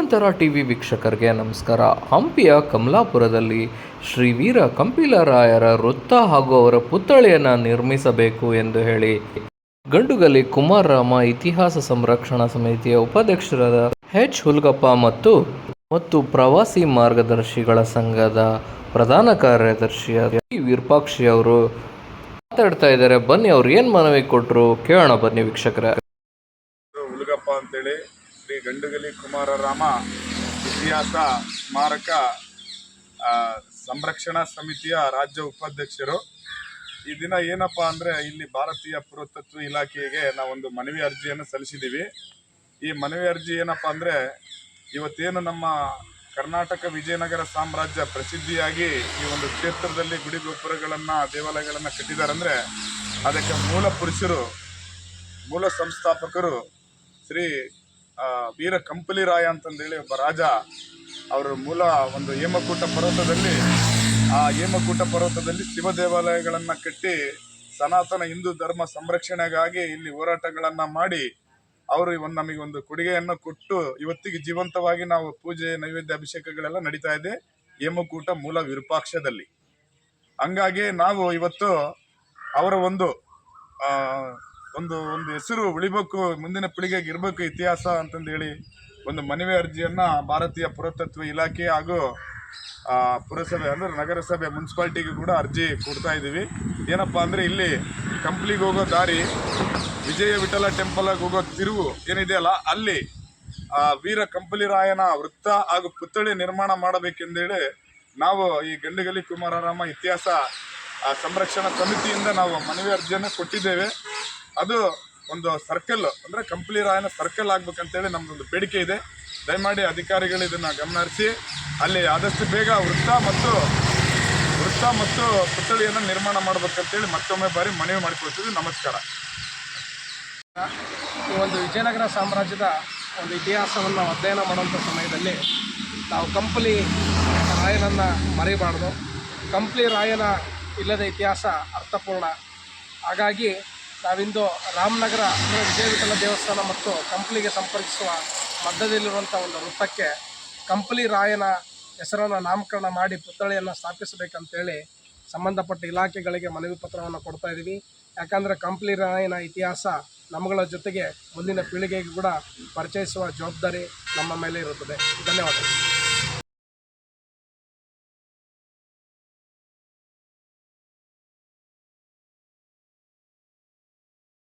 ಗ್ರಾಮಾಂತರ ಟಿವಿ ವೀಕ್ಷಕರಿಗೆ ನಮಸ್ಕಾರ. ಹಂಪಿಯ ಕಮಲಾಪುರದಲ್ಲಿ ಶ್ರೀ ವೀರ ಕಂಪಿಲರಾಯರ ವೃತ್ತ ಹಾಗೂ ಅವರ ಪುತ್ಥಳಿಯನ್ನು ನಿರ್ಮಿಸಬೇಕು ಎಂದು ಹೇಳಿ ಗಂಡುಗಲಿ ಕುಮಾರರಾಮ ಇತಿಹಾಸ ಸಂರಕ್ಷಣಾ ಸಮಿತಿಯ ಉಪಾಧ್ಯಕ್ಷರಾದ ಎಚ್. ಹುಲ್ಗಪ್ಪ ಮತ್ತು ಮತ್ತು ಪ್ರವಾಸಿ ಮಾರ್ಗದರ್ಶಿಗಳ ಸಂಘದ ಪ್ರಧಾನ ಕಾರ್ಯದರ್ಶಿಯಾದ ಟಿ. ವಿರೂಪಾಕ್ಷಿ ಅವರು ಮಾತಾಡ್ತಾ ಇದ್ದಾರೆ. ಬನ್ನಿ, ಅವ್ರು ಏನು ಮನವಿ ಕೊಟ್ಟರು ಕೇಳೋಣ ಬನ್ನಿ ವೀಕ್ಷಕರ. ಹುಲ್ಗಪ್ಪ ಅಂತೇಳಿ ಶ್ರೀ ಗಂಡುಗಲಿ ಕುಮಾರರಾಮ ಇತಿಹಾಸ ಸ್ಮಾರಕ ಸಂರಕ್ಷಣಾ ಸಮಿತಿಯ ರಾಜ್ಯ ಉಪಾಧ್ಯಕ್ಷರು. ಈ ದಿನ ಏನಪ್ಪ ಅಂದರೆ ಇಲ್ಲಿ ಭಾರತೀಯ ಪುರಾತತ್ವ ಇಲಾಖೆಗೆ ನಾವೊಂದು ಮನವಿ ಅರ್ಜಿಯನ್ನು ಸಲ್ಲಿಸಿದ್ದೀವಿ ಈ ಮನವಿ ಅರ್ಜಿ ಏನಪ್ಪ ಅಂದರೆ ಇವತ್ತೇನು ನಮ್ಮ ಕರ್ನಾಟಕ ವಿಜಯನಗರ ಸಾಮ್ರಾಜ್ಯ ಪ್ರಸಿದ್ಧಿಯಾಗಿ ಈ ಒಂದು ಕ್ಷೇತ್ರದಲ್ಲಿ ಗುಡಿ ಗೋಪುರಗಳನ್ನು, ದೇವಾಲಯಗಳನ್ನು ಕಟ್ಟಿದ್ದಾರೆ ಅಂದರೆ ಅದಕ್ಕೆ ಮೂಲ ಪುರುಷರು, ಮೂಲ ಸಂಸ್ಥಾಪಕರು ಶ್ರೀ ವೀರ ಕಂಪಲಿ ರಾಯ ಅಂತಂದೇಳಿ ಒಬ್ಬ ರಾಜ, ಅವರ ಮೂಲ ಒಂದು ಹೇಮಕೂಟ ಪರ್ವತದಲ್ಲಿ, ಆ ಹೇಮಕೂಟ ಪರ್ವತದಲ್ಲಿ ಶಿವ ದೇವಾಲಯಗಳನ್ನು ಕಟ್ಟಿ ಸನಾತನ ಹಿಂದೂ ಧರ್ಮ ಸಂರಕ್ಷಣೆಗಾಗಿ ಇಲ್ಲಿ ಹೋರಾಟಗಳನ್ನು ಮಾಡಿ, ಅವರು ನಮಗೆ ಒಂದು ಕೊಡುಗೆಯನ್ನು ಕೊಟ್ಟು ಇವತ್ತಿಗೆ ಜೀವಂತವಾಗಿ ನಾವು ಪೂಜೆ, ನೈವೇದ್ಯ ಅಭಿಷೇಕಗಳೆಲ್ಲ ನಡೀತಾ ಇದೆ ಹೇಮಕೂಟ ಮೂಲ ವಿರೂಪಾಕ್ಷದಲ್ಲಿ. ಹಂಗಾಗಿ ನಾವು ಇವತ್ತು ಅವರ ಒಂದು ಒಂದು ಒಂದು ಹೆಸರು ಉಳಿಬೇಕು, ಮುಂದಿನ ಪೀಳಿಗೆಗೆ ಇರಬೇಕು ಇತಿಹಾಸ ಅಂತಂದೇಳಿ ಒಂದು ಮನವಿ ಅರ್ಜಿಯನ್ನು ಭಾರತೀಯ ಪುರಾತತ್ವ ಇಲಾಖೆ ಹಾಗೂ ಪುರಸಭೆ ಅಂದರೆ ನಗರಸಭೆ ಮುನ್ಸಿಪಾಲ್ಟಿಗೆ ಕೂಡ ಅರ್ಜಿ ಕೊಡ್ತಾ ಇದ್ದೀವಿ. ಏನಪ್ಪ ಅಂದರೆ ಇಲ್ಲಿ ಕಂಪ್ಲಿಗೆ ಹೋಗೋ ದಾರಿ, ವಿಜಯ ವಿಠಲ ಟೆಂಪಲ್ಗೆ ಹೋಗೋ ತಿರುವು ಏನಿದೆಯಲ್ಲ ಅಲ್ಲಿ ವೀರ ಕಂಪಲಿರಾಯನ ವೃತ್ತ ಹಾಗೂ ಪುತ್ಥಳಿ ನಿರ್ಮಾಣ ಮಾಡಬೇಕೆಂದೇಳಿ ನಾವು ಈ ಗಂಡುಗಲಿ ಕುಮಾರರಾಮ ಇತಿಹಾಸ ಸಂರಕ್ಷಣಾ ಸಮಿತಿಯಿಂದ ನಾವು ಮನವಿ ಅರ್ಜಿಯನ್ನು ಕೊಟ್ಟಿದ್ದೇವೆ. ಅದು ಒಂದು ಸರ್ಕಲ್ ಅಂದರೆ ಕಂಪಲಿರಾಯನ ಸರ್ಕಲ್ ಆಗ್ಬೇಕಂತೇಳಿ ನಮ್ದೊಂದು ಬೇಡಿಕೆ ಇದೆ. ದಯಮಾಡಿ ಅಧಿಕಾರಿಗಳು ಇದನ್ನು ಗಮನಹರಿಸಿ, ಅಲ್ಲಿ ಆದಷ್ಟು ಬೇಗ ವೃತ್ತ ಮತ್ತು ವೃತ್ತ ಮತ್ತು ಪುತ್ಥಳಿಯನ್ನು ನಿರ್ಮಾಣ ಮಾಡಬೇಕಂತೇಳಿ ಮತ್ತೊಮ್ಮೆ ಬಾರಿ ಮನವಿ ಮಾಡಿಕೊಳ್ತೀವಿ. ನಮಸ್ಕಾರ. ಈ ಒಂದು ವಿಜಯನಗರ ಸಾಮ್ರಾಜ್ಯದ ಒಂದು ಇತಿಹಾಸವನ್ನು ಅಧ್ಯಯನ ಮಾಡುವಂಥ ಸಮಯದಲ್ಲಿ ನಾವು ಕಂಪ್ಲಿ ರಾಯನನ್ನು ಮರೆಯಬಾರ್ದು ಕಂಪ್ಲಿ ರಾಯನ ಇಲ್ಲದ ಇತಿಹಾಸ ಅರ್ಥಪೂರ್ಣ. ಹಾಗಾಗಿ ನಾವಿಂದು ರಾಮನಗರ ಅಂದರೆ ವಿಜಯವಿಠಲ ದೇವಸ್ಥಾನ ಮತ್ತು ಕಂಪ್ಲಿಗೆ ಸಂಪರ್ಕಿಸುವ ಮಧ್ಯದಲ್ಲಿರುವಂಥ ಒಂದು ವೃತ್ತಕ್ಕೆ ಕಂಪ್ಲಿ ರಾಯನ ಹೆಸರನ್ನು ನಾಮಕರಣ ಮಾಡಿ ಪುತ್ಥಳಿಯನ್ನು ಸ್ಥಾಪಿಸಬೇಕಂತೇಳಿ ಸಂಬಂಧಪಟ್ಟ ಇಲಾಖೆಗಳಿಗೆ ಮನವಿ ಪತ್ರವನ್ನು ಕೊಡ್ತಾ ಇದ್ದೀವಿ. ಯಾಕಂದರೆ ಕಂಪ್ಲಿ ರಾಯನ ಇತಿಹಾಸ ನಮ್ಮಗಳ ಜೊತೆಗೆ ಮುಂದಿನ ಪೀಳಿಗೆಗೆ ಕೂಡ ಪರಿಚಯಿಸುವ ಜವಾಬ್ದಾರಿ ನಮ್ಮ ಮೇಲೆ ಇರುತ್ತದೆ. ಧನ್ಯವಾದಗಳು.